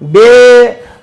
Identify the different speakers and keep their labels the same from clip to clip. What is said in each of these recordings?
Speaker 1: બે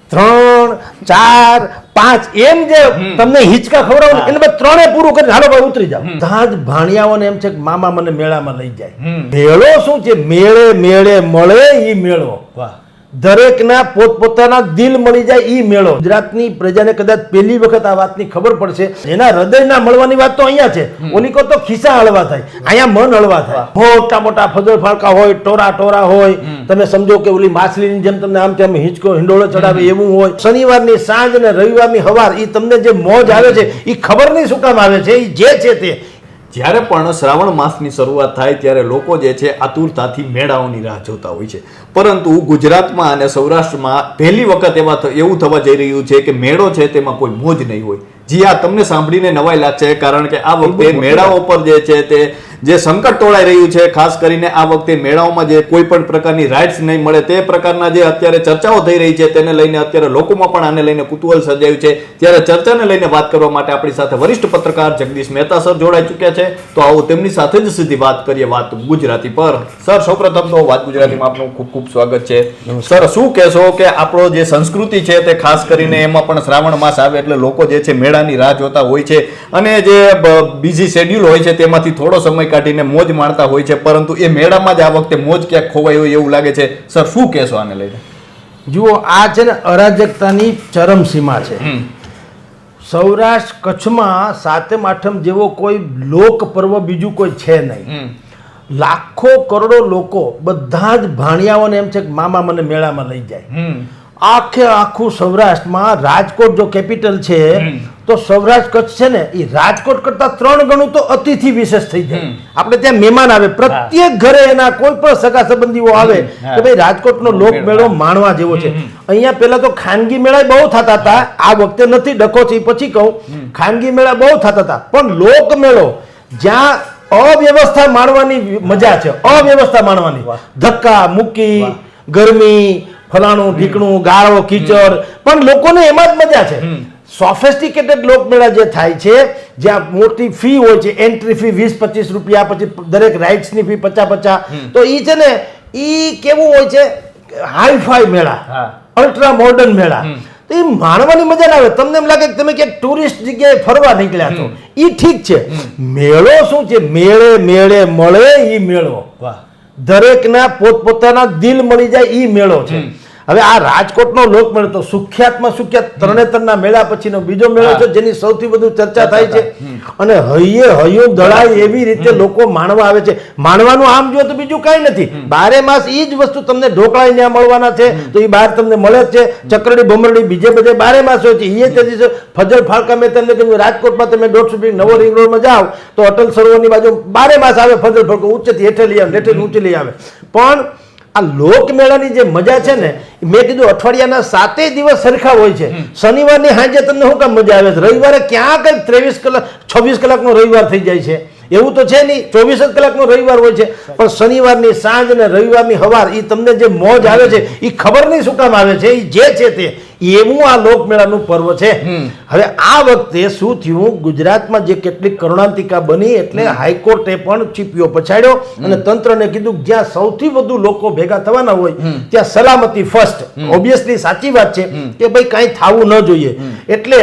Speaker 1: ત્રણ ચાર પાંચ એમ જે તમને હિંચકા ખવડાવો ને, એટલે ત્રણે પૂરું કરી હાલો ભાઈ ઉતરી જાવ ત્યાં જ ભાણિયાઓને એમ છે કે મામા મને મેળામાં લઈ જાય. મેળો શું છે? મેળે મેળે મળે એ મેળો.
Speaker 2: વાહ.
Speaker 1: દરેકના પોતપોતાના દિલ મળી જાય ઈ મેળો. ગુજરાતની પ્રજાને કદાચ પહેલી વખત આ વાતની ખબર પડશે. એના હૃદયના મળવાની વાત તો અહીંયા છે. ઓલી કો તો ખિસ્સા હળવા થાય. અહીંયા મન હળવા થાય. મોટા મોટા ફજલ ફાળકા હોય ટોરા ટોરા હોય. તમે સમજો કે ઓલી માછલીની જેમ તમને આમ તેમ હિંચકો હિંડોળો ચડાવે એવું હોય. શનિવારની સાંજ અને રવિવારની હવાર ઈ તમને જે મોજ આવે છે ઈ ખબર નહીં શું કામ આવે છે ઈ જે છે તે.
Speaker 2: જ્યારે પણ શ્રાવણ માસની શરૂઆત થાય ત્યારે લોકો જે છે આતુરતાથી મેળાઓની રાહ જોતા હોય છે. પરંતુ ગુજરાતમાં અને સૌરાષ્ટ્રમાં પહેલી વખત એવા એવું થવા જઈ રહ્યું છે કે મેળો છે તેમાં કોઈ મોજ નહીં હોય. જી આ તમને સાંભળીને નવાઈ લાગશે કારણ કે આ વખતે મેળાઓ પર જે છે તે જે સંકટ તોળાઈ રહ્યું છે ખાસ કરીને આ વખતે મેળાઓમાં જે કોઈ પણ પ્રકારની રાઇટ્સ નહીં મળે તે પ્રકારના જે અત્યારે ચર્ચાઓ થઈ રહી છે તેને લઈને અત્યારે લોકોમાં પણ આને લઈને કુતૂહલ સર્જાયું છે. ત્યારે ચર્ચાને લઈને વાત કરવા માટે આપણી સાથે વરિષ્ઠ પત્રકાર જગદીશ મહેતા સર જોડાઈ ચૂક્યા છે. તો આવો તેમની સાથે જ સીધી વાત કરીએ વાત ગુજરાતી પર. સર સૌપ્રથમ તો વાત ગુજરાતીમાં આપનું ખૂબ ખૂબ સ્વાગત છે. સર શું કહેશો કે આપણો જે સંસ્કૃતિ છે તે ખાસ કરીને એમાં પણ શ્રાવણ માસ આવે એટલે લોકો જે છે મેળાની રાહ જોતા હોય છે. અને જે બીજી શેડ્યુલ હોય છે તેમાંથી થોડો સમય કાઢીને મોજ માણતા હોય છે પરંતુ એ મેળામાં જ આ વખતે મોજ ક્યાંક ખોવાઈ હોય એવું લાગે છે. સર શું કહેશો આને લઈને?
Speaker 1: જુઓ આ છે ને અરાજકતાની ચરમસીમા છે. સૌરાષ્ટ્ર કચ્છમાં સાતમ આઠમ જેવો કોઈ લોક પર્વ બીજું કોઈ છે નહીં. લાખો કરોડો લોકો બધા જ ભાણિયાઓને એમ છે કે મામા મને મેળામાં લઈ જાય. આખે આખું સૌરાષ્ટ્રમાં રાજકોટ જો કેપિટલ છે તો સૌરાષ્ટ્ર કચ્છ છે ને એ રાજકોટ કરતા ત્રણ ગણું તો અતિથિ વિશેષ થઈ જાય. આપણે ત્યાં મહેમાન આવે. પ્રત્યેક ઘરે એના કોઈ પણ સગા સંબંધીઓ આવે કે ભાઈ રાજકોટનો લોક મેળો. માણવા જેવો છે. અહીંયા પેલા તો ખાનગી મેળા બહુ થતા હતા. આ વખતે નથી ડકો છે પછી કહું. ખાનગી મેળા બહુ થતા હતા. પણ લોક મેળો જ્યાં અવ્યવસ્થા માણવાની મજા છે. અવ્યવસ્થા માણવાની. ધક્કા મૂકી ગરમી ફલાણું ઢીકણું ગાળો કીચડ. પણ લોકોને એમાં જ મજા છે. સોફેસ્ટિકેટેડ લોકમેળા જે થાય છે જ્યાં મોટી ફી હોય છે એન્ટ્રી ફી વીસ પચીસ રૂપિયા પછી દરેક રાઇડ્સની ફી પચાસ પચાસ. તો એ છે ને એ કેવું હોય છે હાઈફાઈ મેળા
Speaker 2: હા.
Speaker 1: અલ્ટ્રા મોડર્ન મેળા તો એ માણવાની મજા ના આવે. તમને એમ લાગે કે તમે ક્યાંક ટુરિસ્ટ જગ્યાએ ફરવા નીકળ્યા છો. એ ઠીક છે. મેળો શું છે? મેળે મેળે મળે એ મેળો. દરેકના પોતપોતાના દિલ મળી જાય એ મેળો છે. હવે આ રાજકોટનો લોકમેળો તો સુખ્યાતમાં સુખ્યાત તરણેતરના મેળા પછીનો બીજો મેળો છે જેની સૌથી વધુ ચર્ચા થાય છે. અને હૈયે હૈયો દળાય એવી રીતે લોકો માણવા આવે છે. માણવાનું આમ જો તો બીજું કાંઈ નથી. બારે માસ એ જ વસ્તુ તમને ઢોકળા ત્યાં મળવાના છે તો એ બહાર તમને મળે જ છે. ચક્રડી ભમરડી બીજે બધે બારે માસ હોય છે. એ તે છે ફજલ ફાળકા મેં તમને કહ્યું રાજકોટમાં તમે દોઢસો ફીટ નવો રિંગ રોડમાં જાઓ તો અટલ સરોવરની બાજુ બારે માસ આવે ફજલ ફાળકો ઉચ્ચથી હેઠે લઈ આવે હેઠે ઊંચે લઈ આવે. પણ આ લોકમેળાની જે મજા છે ને મેં કીધું અઠવાડિયાના સાતેય દિવસ સરખા હોય છે. શનિવારની સાંજે તમને શું કામ મજા આવે છે? રવિવારે ક્યાં કંઈક ત્રેવીસ કલાક છવ્વીસ કલાકનો રવિવાર થઈ જાય છે. એવું તો છે નહીં ચોવીસ જ કલાકનો રવિવાર હોય છે. પણ શનિવારની સાંજ અને રવિવારની હવાર એ તમને જે મોજ આવે છે એ ખબર નહીં શું કામ આવે છે એ જે છે તે. એવું આ લોકમેળાનું પર્વ છે. હવે આ વખતે શું થયું? ગુજરાતમાં જે કેટલીક કરુણાંતિકા બની એટલે હાઈકોર્ટે પણ ચીપિયો પછાડ્યો અને તંત્રને કીધું જ્યાં સૌથી વધુ લોકો ભેગા થવાના હોય ત્યાં સલામતી ફર્સ્ટ ઓબ્વિયસલી સાચી વાત છે કે ભાઈ કાંઈ થવું ન જોઈએ. એટલે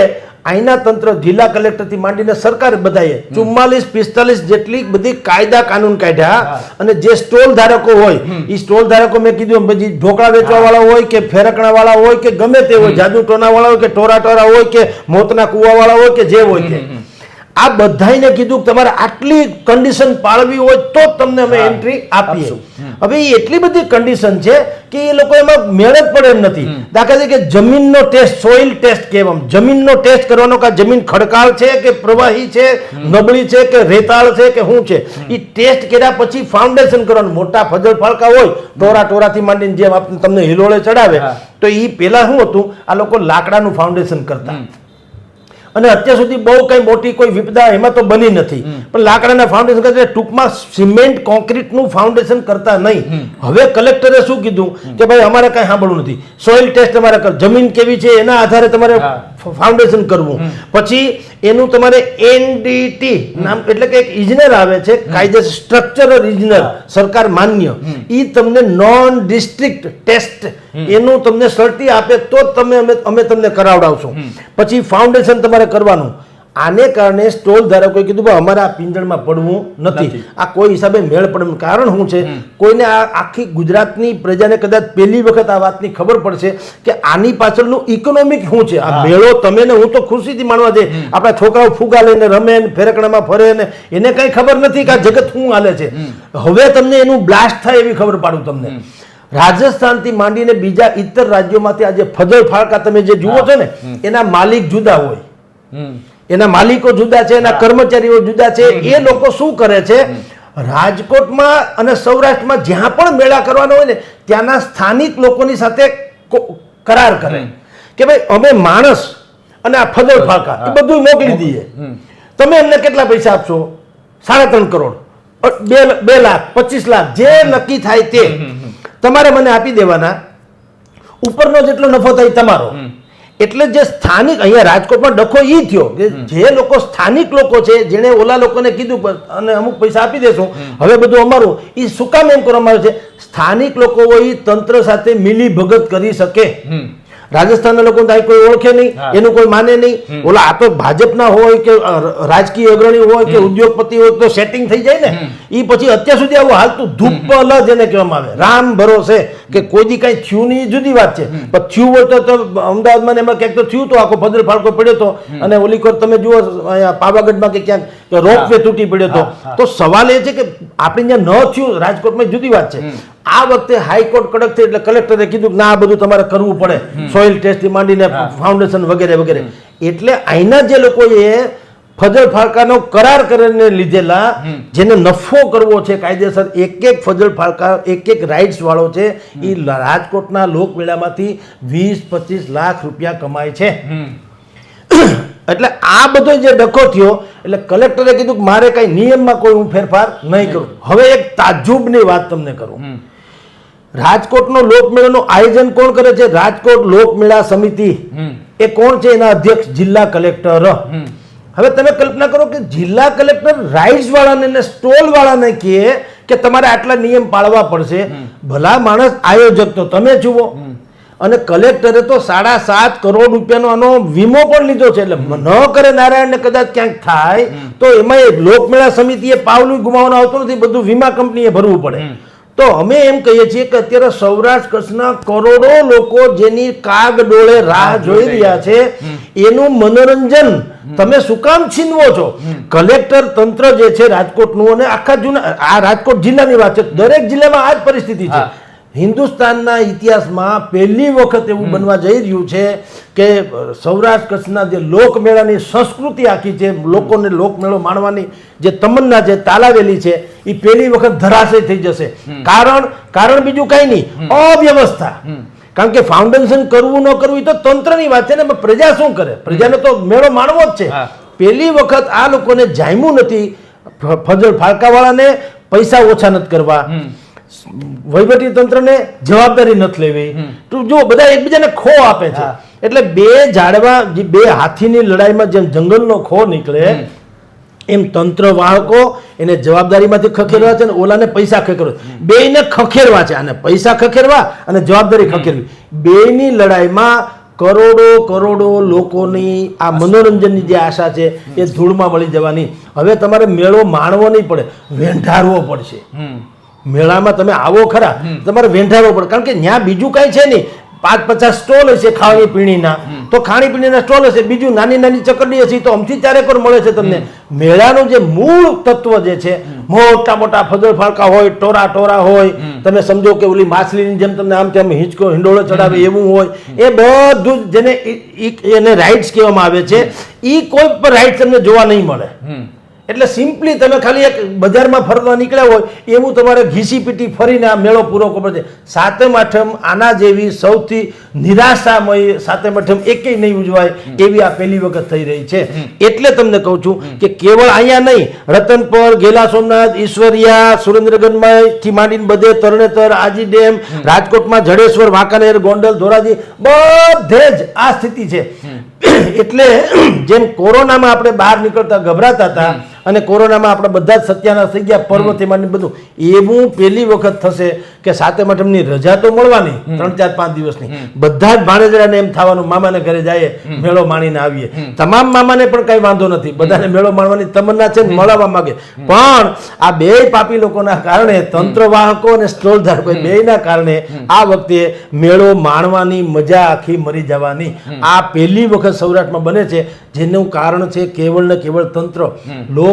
Speaker 1: આઈના તંત્ર જિલ્લા કલેક્ટરથી માંડીને સરકાર બધાએ ચુમ્માલીસ પિસ્તાલીસ જેટલી બધી કાયદા કાનૂન કાઢ્યા અને જે સ્ટોલ ધારકો હોય એ સ્ટોલ ધારકો મેં કીધું પછી ઢોકળા વેચવા વાળા હોય કે ફેરકણા વાળા હોય કે ગમે તે હોય જાદુ ટોના વાળા હોય કે ટોરા ટોરા હોય કે મોતના કુવા વાળા હોય કે જે હોય તે આ બધાને કીધું કે તમારે આટલી કન્ડિશન પાળવી હોય તો જ તમને અમે એન્ટ્રી આપીએ. હવે એ એટલી બધી કન્ડિશન છે કે એ લોકો એમાં મેળ જ પડે એમ નથી. દાખલા તરીકે જમીનનો ટેસ્ટ સોઇલ ટેસ્ટ કહેવામ જમીનનો ટેસ્ટ કરવાનો કે જમીન ખડકાળ છે કે પ્રવાહી છે નબળી છે કે રેતાળ છે કે શું છે? એ ટેસ્ટ કર્યા પછી ફાઉન્ડેશન કરવાનું. મોટા ફજલ ફાળકા હોય ટોરા ટોરાથી માંડીને જેમ તમને હિલોળે ચડાવે તો એ પેલા શું હતું? આ લોકો લાકડાનું ફાઉન્ડેશન કરતા. અને અત્યાર સુધી બહુ કંઈ મોટી કોઈ વિપદા એમાં તો બની નથી. પણ લાકડાના ફાઉન્ડેશન કરતા ટૂંકમાં સિમેન્ટ કોન્ક્રીટનું ફાઉન્ડેશન કરતા નહીં. હવે કલેક્ટરે શું કીધું? કે ભાઈ અમારે કાંઈ સાંભળવું નથી. સોઇલ ટેસ્ટ તમારે જમીન કેવી છે? એના આધારે તમારે ફાઉન્ડેશન કરવું. પછી એનું તમારે એનડીટી નામ એટલે કે એક ઇજનેર આવે છે કાયદેસર સ્ટ્રક્ચરલ ઇજનેર સરકાર માન્ય. એ તમને નોન ડિસ્ટ્રિક્ટ ટેસ્ટ એનું તમને સર્ટી આપે તો તમે અમે અમે તમને કરાવડાવશું. પછી ફાઉન્ડેશન તમારે કરવાનું. આને કારણે સ્ટોલ ધારકોએ કીધું ભાઈ અમારે આ પિંજણમાં પડવું નથી. આ કોઈ હિસાબે મેળ પડે કારણ શું છે? કોઈને આ આખી ગુજરાતની પ્રજાને કદાચ પહેલી વખત આ વાતની ખબર પડશે કે આની પાછળનું ઇકોનોમિક શું છે? આ મેળો તમે ને હું તો ખુશીથી માણવા દે. આપણા છોકરાઓ ફુગા લઈને રમે ને ફેરકણામાં ફરે ને એને કઈ ખબર નથી કે આ જગત શું હાલે છે. હવે તમને એનું બ્લાસ્ટ થાય એવી ખબર પાડું તમને. રાજસ્થાનથી માંડીને બીજા ઇતર રાજ્યોમાંથી આ જે ફજલ ફાળકા તમે જે જુઓ છો ને એના માલિક જુદા હોય. એના માલિકો જુદા છે એના કર્મચારીઓ જુદા છે એ લોકો શું કરે છે? રાજકોટમાં અને સૌરાષ્ટ્રમાં જ્યાં પણ મેળા કરવાનો હોય ને ત્યાંના સ્થાનિક લોકોની સાથે કરાર કરે. કે ભાઈ અમે માણસ અને આ ફજલ ફાકા એ બધું મોકલી દઈએ. તમે અમને કેટલા પૈસા આપશો? સાડા ત્રણ કરોડ. બે બે લાખ પચીસ લાખ જે નક્કી થાય તે. તમારે મને આપી દેવાના. ઉપરનો જેટલો નફો થાય તમારો. એટલે જે સ્થાનિક અહીંયા રાજકોટમાં ડખો એ થયો કે જે લોકો સ્થાનિક લોકો છે જેણે ઓલા લોકોને કીધું અને અમુક પૈસા આપી દેશું. હવે બધું અમારું એ શું કામ એમ કરવામાં આવે છે? સ્થાનિક લોકો એ તંત્ર સાથે મિલી ભગત કરી શકે. રાજસ્થાનના લોકો કોઈ ઓળખે નહીં એનું કોઈ માને નહીં. ઓલા આ તો ભાજપના હોય કે રાજકીય અગ્રણી હોય કે ઉદ્યોગપતિ હોય તો સેટિંગ થઈ જાય ને. એ પછી અત્યાર સુધી આવું હાલતું ધૂપલ જ એને કહેવામાં આવે. રામ ભરોસે કે કોઈ દી કઈ થયું નહીં જુદી વાત છે. પણ થયું હોય તો અમદાવાદમાં એમાં ક્યાંક તો થયું તો આખો ભદ્ર ફાળકો પડ્યો તો. અને ઓલી વખત તમે જુઓ પાવાગઢમાં કે ક્યાંક રોપવે તૂટી પડ્યો તો. તો સવાલ એ છે કે આપણે જ્યાં ન થયું રાજકોટમાં જુદી વાત છે. આ વખતે હાઈકોર્ટ કડક થઈ એટલે કલેક્ટરે કીધું કે ના આ બધું તમારે કરવું પડે. સોઇલ ટેસ્ટથી માંડીને ફાઉન્ડેશન વગેરે વગેરે. એટલે અહીંના જે લોકોએ ફજલ ફાળકાનો કરાર કરીને લીધેલા જેને નફો કરવો છે કાયદેસર એક એક ફજલ ફાળકા એક એક રાઇટ્સ વાળો છે એ રાજકોટના લોકમેળામાંથી વીસ પચીસ લાખ રૂપિયા કમાય છે. એટલે આ બધો જે ડખો થયો એટલે કલેક્ટરે કીધું કે મારે કઈ નિયમમાં કોઈ હું ફેરફાર નહીં કરું. હવે એક તાજુબની વાત તમને કરું. રાજકોટનો લોકમેળાનું આયોજન કોણ કરે છે? રાજકોટ લોકમેળા સમિતિ. એ કોણ છે? એના અધ્યક્ષ જિલ્લા કલેક્ટર. હવે તમે કલ્પના કરો કે જિલ્લા કલેક્ટર રાઇડ્સ વાળાને ને સ્ટોલ વાળાને કહે કે તમારે આટલા નિયમ પાળવા પડશે. ભલા માણસ આયોજક તો તમે જુઓ. અને કલેક્ટરે તો સાડા સાત કરોડ રૂપિયાનો આનો વીમો પણ લીધો છે. એટલે ન કરે નારાયણને કદાચ ક્યાંક થાય તો એમાં લોકમેળા સમિતિએ પાવલું ગુમાવવાનું આવતું નથી. બધું વીમા કંપનીએ ભરવું પડે. તો અમે એમ કહીએ છીએ કે અત્યારે સૌરાષ્ટ્ર કચ્છના કરોડો લોકો જેની કાગ ડોળે રાહ જોઈ રહ્યા છે એનું મનોરંજન તમે શું કામ છીનવો છો? કલેક્ટર તંત્ર જે છે રાજકોટનું અને આખા જૂના આ રાજકોટ જિલ્લાની વાત છે. દરેક જિલ્લામાં આ જ પરિસ્થિતિ છે. હિન્દુસ્તાનના ઇતિહાસમાં પહેલી વખત એવું બનવા જઈ રહ્યું છે કે સૌરાષ્ટ્ર કચ્છના જે લોકમેળાની સંસ્કૃતિ આખી છે લોકોને લોકમેળો માણવાની જે તમન્ના જે તાલાવેલી છે એ પહેલી વખત ધરાશય થઈ જશે. કારણ કારણ બીજું કઈ નહીં. અવ્યવસ્થા. કારણ કે ફાઉન્ડેશન કરવું ન કરવું એ તો તંત્રની વાત છે ને પ્રજા શું કરે? પ્રજાને તો મેળો માણવો જ છે. પહેલી વખત આ લોકોને જામ્યું નથી ફજલ ફાળકાવાળાને પૈસા ઓછા નથી કરવા. વહીવટી તંત્રને જવાબદારી નથી લેવી. તો જો બધા એકબીજાને ખો આપે છે. એટલે બે ઝાડવા બે હાથીની લડાઈમાં જેમ જંગલનો ખો નીકળે એમ તંત્ર વાહકો એને જવાબદારીમાંથી ખખેરવા છે અને ઓલાને પૈસા ખખેરવા બેયને ખખેરવા છે. અને પૈસા ખખેરવા અને જવાબદારી ખખેરવી. બેયની લડાઈમાં કરોડો કરોડો લોકોની આ મનોરંજનની જે આશા છે એ ધૂળમાં મળી જવાની. હવે તમારે મેળો માણવો નહીં પડે વેંઢારવો પડશે. મેળામાં તમે આવો ખરા તમારે વેંઢારવો પડે. કારણ કે ત્યાં બીજું કાંઈ છે નહીં. પાંચ પચાસ સ્ટોલ હશે ખાણી પીણીના. તો ખાણી પીણીના સ્ટોલ હશે. બીજું નાની નાની ચકડી હશે તો અમથી ચારે પણ મળે છે તમને. મેળાનું જે મૂળ તત્વ જે છે મોટા મોટા ફજલ ફાળકા હોય ટોરા ટોરા હોય તમે સમજો કે ઓલી માછલીની જેમ તમને આમ તેમ હિંચકો હિંડોળો ચડાવે એવું હોય. એ બધું જેને એને રાઇટ્સ કહેવામાં આવે છે. એ કોઈ પણ રાઇટ્સ તમને જોવા નહીં મળે. એટલે સિમ્પલી તમે ખાલી એક બજારમાં ફરવા નીકળ્યા હોય એવું તમારે ઘીસી પીટી ફરીને આ મેળો પૂરો કરવો છે સાતમ આઠમ આના જેવી સૌથી નિરાશામય સાતમ આઠમ એકેય નહીં ઉજવાય એવી આ પહેલી વખત થઈ રહી છે. એટલે તમને કહું છું કે કેવળ અહીંયા નહીં રતનપર ગેલા સોમનાથ ઈશ્વરિયા સુરેન્દ્રગઢમાં થી માંડીને બધે તરણેતર આજી ડેમ રાજકોટમાં જડેશ્વર વાંકાનેર ગોંડલ ધોરાજી બધે જ આ સ્થિતિ છે. એટલે જેમ કોરોનામાં આપણે બહાર નીકળતા ગભરાતા હતા અને કોરોનામાં આપણે બધા જ સત્યાનાશ થઈ ગયા પર્વથી તેમાં બધું. એવું પહેલી વખત થશે કે સાતમ આઠમની રજા તો મળવાની ત્રણ ચાર પાંચ દિવસની. બધા જ ભાણેજરાને એમ થવાનું મામાને ઘરે જઈએ મેળો માણીને આવીએ. તમામ મામાને પણ કઈ વાંધો નથી. બધાને મેળો માણવાની તમન્ના છે ને મળવા માંગે. પણ આ બે પાપી લોકોના કારણે તંત્ર વાહકો અને સ્ટોલ ધારકો બેયના કારણે આ વખતે મેળો માણવાની મજા આખી મરી જવાની. આ પહેલી વખત સૌરાષ્ટ્રમાં બને છે. જેનું કારણ છે કેવળ ને કેવળ તંત્ર.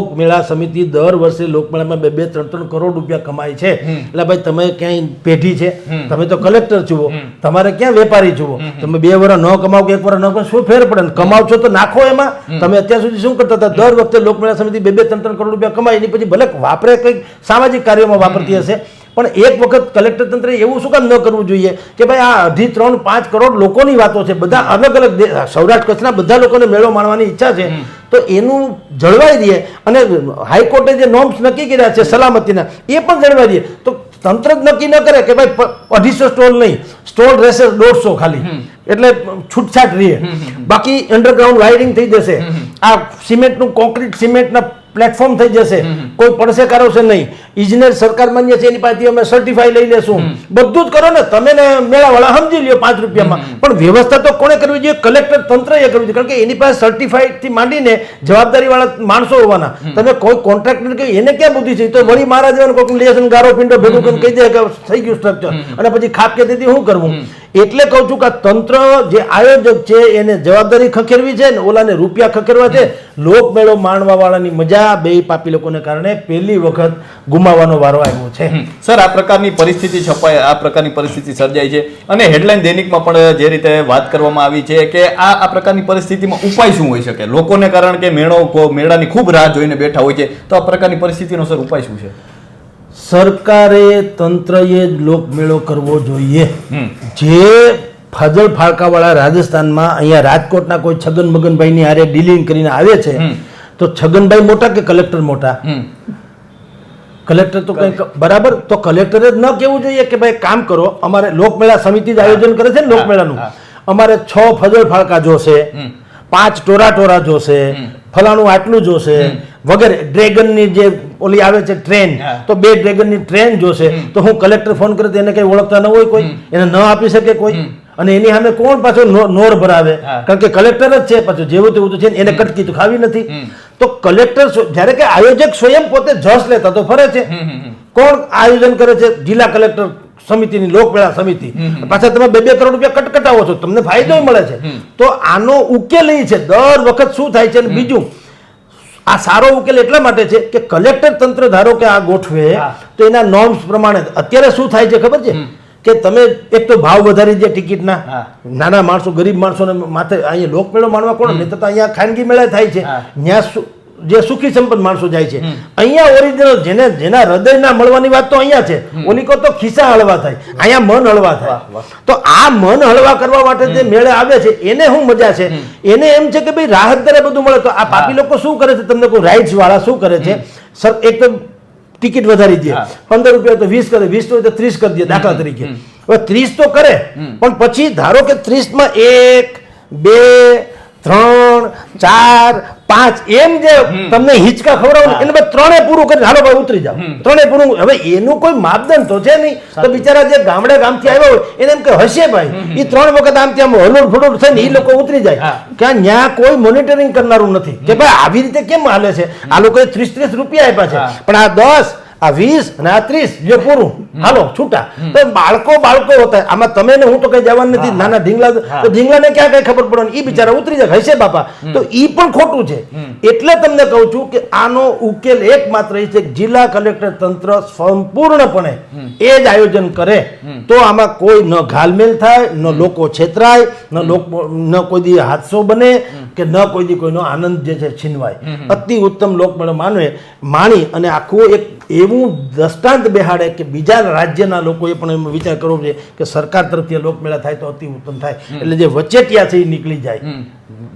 Speaker 1: લોકમેળા સમિતિ દર વર્ષે લોકમેળામાં બે બે ત્રણ ત્રણ કરોડ રૂપિયા કમાય છે. એટલે ભાઈ તમે ક્યાંય પેઢી છે? તમે તો કલેક્ટર જુઓ. તમારે ક્યાં વેપારી જુઓ? તમે બે વર્ષ ન કમાવો કે એક વર્ષ ન કમાવો શું ફેર પડે? કમાવ છો તો નાખો એમાં. તમે અત્યાર સુધી શું કરતા હતા? દર વખતે લોકમેળા સમિતિ બે બે ત્રણ ત્રણ કરોડ રૂપિયા કમાય એની પછી ભલે વાપરે કંઈક સામાજિક કાર્યોમાં વાપરતી હશે પણ એક વખત કલેક્ટર તંત્રે એવું શું કામ ન કરવું જોઈએ? કે ભાઈ આ અઢી ત્રણ પાંચ કરોડ લોકોની વાતો છે. બધા અલગ અલગ સૌરાષ્ટ્ર કચ્છના બધા લોકોને મેળો માણવાની ઈચ્છા છે. તો એનું જળવાઈ દે અને હાઈકોર્ટે જે નોર્મ્સ નક્કી કર્યા છે સલામતીના એ પણ જળવાઈ દઈએ તો તંત્ર જ નક્કી ન કરે કે ભાઈ અઢીસો સ્ટોલ નહીં. સ્ટોલ રહેશે દોઢસો ખાલી. એટલે છૂટછાટ રહે બાકી અંડરગ્રાઉન્ડ વાયરિંગ થઈ જશે. આ સિમેન્ટનું કોન્ક્રીટ સિમેન્ટના પ્લેટફોર્મ થઈ જશે. કોઈ પડશે કરાવશે નહીં. ઇજનેર સરકાર માન્ય છે એની પાસેથી અમે સર્ટિફાઈ લઈ લેશું. બધું જ કરો ને તમે ને મેળાવાળા સમજી લ્યો પાંચ રૂપિયામાં. પણ વ્યવસ્થા તો કોણે કરવી જોઈએ? કલેક્ટર તંત્રએ કરવી જોઈએ. કારણ કે એની પાસે સર્ટિફાઈડથી માંડીને જવાબદારી વાળા માણસો હોવાના. તમે કોઈ કોન્ટ્રાક્ટર કે એને ક્યાં બુદ્ધિ છે? તો વળી મારા જેવાનું કોઈ લેશન ગારો પિંડો ભેગું કરીને કહી દે કે થઈ ગયું સ્ટ્રક્ચર અને પછી ખાપ કે દીધી શું કરવું? એટલે કહું છું કે તંત્ર જે આયોજક છે એને જવાબદારી ખખેરવી છે ને ઓલાને રૂપિયા ખખેરવા છે લોકમેળો માણવા વાળાની મજા બે પાપી લોકોને કારણે પહેલી વખત ગુમાવવાનો વારો આવ્યો છે.
Speaker 2: સર આ પ્રકારની પરિસ્થિતિ છપાય આ પ્રકારની પરિસ્થિતિ સર્જાય છે. અને હેડલાઇન દૈનિકમાં પણ જે રીતે વાત કરવામાં આવી છે કે આ આ પ્રકારની પરિસ્થિતિમાં ઉપાય શું હોઈ શકે? લોકોને કારણ કે મેળો મેળાની ખૂબ રાહ જોઈને બેઠા હોય છે તો આ પ્રકારની પરિસ્થિતિનો સર ઉપાય શું છે?
Speaker 1: સરકારે તંત્રએ જ લોકમેળો કરવો જોઈએ. જે ફજલ ફાળકાવાળા રાજસ્થાનમાં અહીંયા રાજકોટના કોઈ છગન મગનભાઈની હારે ડીલિંગ કરીને આવે છે તો છગનભાઈ મોટા કે કલેક્ટર મોટા? કલેક્ટર તો કંઈક બરાબર તો કલેક્ટરે જ ન કહેવું જોઈએ કે ભાઈ કામ કરો અમારે લોકમેળા સમિતિ જ આયોજન કરે છે ને લોકમેળાનું? અમારે છ ફજલ ફાળકા જોશે પાંચ ટોરા ટોરા જોશે ફલાણું આટલું જોશે વગેરે. ડ્રેગનની જે ઓલી આવે છે ટ્રેન તો બે ડ્રેગનની ટ્રેન જોશે તો હું કલેક્ટર ફોન કરે તો એને કંઈ ઓળખતા ન હોય કોઈ? એને ન આપી શકે કોઈ? અને એની સામે કોણ પાછો નોર ભરાવે? કારણ કે કલેક્ટર જ છે પાછું જેવું તેવું તો છે એને કટકી તો ખાવી નથી. તો કલેક્ટર જ્યારે કે આયોજક સ્વયં પોતે જસ લેતા તો ફરે છે. કોણ આયોજન કરે છે? જિલ્લા કલેક્ટર સમિતિની લોકમેળા સમિતિ. પાછા તમે બે બે કરોડ રૂપિયા કટકટાવો છો તમને ફાયદો મળે છે. તો આનો ઉકેલ એ છે દર વખત શું થાય છે અને બીજું આ સારો ઉકેલ એટલા માટે છે કે કલેક્ટર તંત્ર ધારો કે આ ગોઠવે તો એના નોર્મ્સ પ્રમાણે અત્યારે શું થાય છે ખબર છે? કે તમે એક તો ભાવ વધારી દે ટિકિટના. નાના માણસો ગરીબ માણસોને માથે અહીંયા લોકમેળો માણવા કોણ? નહીં તો અહીંયા ખાનગી મેળા થાય છે. ત્યાં જે સુખી સંપન્ન માણસો જાય છે. અહીંયા ઓરિજિનલ જેને જેના હૃદય ના મળવાની વાત તો અહીંયા છે. ઓલી તો ખિસ્સા હળવા થાય. અહીંયા મન હળવા થાય. તો આ મન હળવા કરવા માટે જે મેળે આવે છે એને શું મજા છે? એને એમ છે કે ભાઈ રાહત દરે બધું મળે. તો આ પાપી લોકો શું કરે છે? તમને કોઈ રાઇટ્સ વાળા શું કરે છે? સર એક તો ટિકિટ વધારી દે. પંદર રૂપિયા તો વીસ કરે વીસ તો ત્રીસ કરી દે દાખલા તરીકે. હવે ત્રીસ તો કરે પણ પછી ધારો કે ત્રીસમાં એક બે ત્રણ ચાર પાંચ એમ જે તમને હિંચકા ખવડાવો એને બધા ત્રણે પૂરું કરીને હાલો ભાઈ ઉતરી જાવ ત્રણે પૂરું હવે એનું કોઈ માપદંડ તો છે નહીં. તો બિચારા જે ગામડે ગામથી આવ્યા હોય એને એમ કે હશે ભાઈ. એ ત્રણ વખત આમ ત્યાં હલોડ ફલોડ થઈને એ લોકો ઉતરી જાય. ક્યાં ન્યા કોઈ મોનિટરિંગ કરનારું નથી. કે ભાઈ આવી રીતે કેમ હાલે છે? આ લોકોએ ત્રીસ ત્રીસ રૂપિયા આપ્યા છે. પણ આ દસ આ વીસ અને આ ત્રીસ જે પૂરું. હાલો છૂટા. તો બાળકો બાળકો હોતા આમાં તમે ને હું તો કઈ જવાનું નથી. નાના ઢીંગલા તો ઢીંગલાને ક્યાં કઈ ખબર પડે એ બિચારા ઉતરી જાય. હશે બાપા. તો એ પણ ખોટું છે. એટલે તમને કહું છું કે આનો ઉકેલ એકમાત્ર એ છે કે જિલ્લા કલેક્ટર તંત્ર સંપૂર્ણપણે એ જ આયોજન કરે. તો આમાં કોઈ ન ઘાલમેલ થાય ન લોકો છેતરાય ન લોકો ન કોઈ દી હાદસો બને કે ન કોઈ દી કોઈનો આનંદ જે છે છીનવાય. અતિ ઉત્તમ લોકમેળો માનવે માણી અને આખું એક એવું દ્રષ્ટાંત બેહાડે કે બીજા રાજ્યના લોકોએ પણ એમ વિચાર કરવો જોઈએ કે સરકાર તરફથી લોકમેળા થાય તો અતિ ઉત્તમ થાય. એટલે જે વચેટિયા છે એ નીકળી જાય.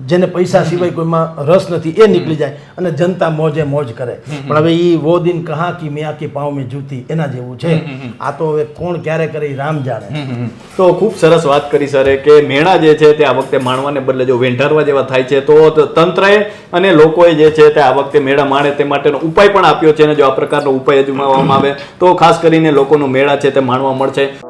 Speaker 1: જેને પૈસા સિવાય કોઈમાં રસ નથી એ નીકળી જાય અને જનતા મોજે મોજ કરે. પણ હવે એ વો દિન કહા કે મેં આખી પાઉં મેં જૂતી એના જેવું છે. આ તો હવે કોણ ક્યારે કરે રામ જાણે.
Speaker 2: તો ખૂબ સરસ વાત કરી સરે કે મેળા જે છે તે આ વખતે માણવાને બદલે જો વેંઢારવા જેવા થાય છે તો ત- તંત્રએ અને લોકોએ જે છે તે આ વખતે મેળા માણે તે માટેનો ઉપાય પણ આપ્યો છે અને જો આ પ્રકારનો ઉપાય આવે તો ખાસ કરીને લોકોનો મેળા છે તે માણવા મળશે.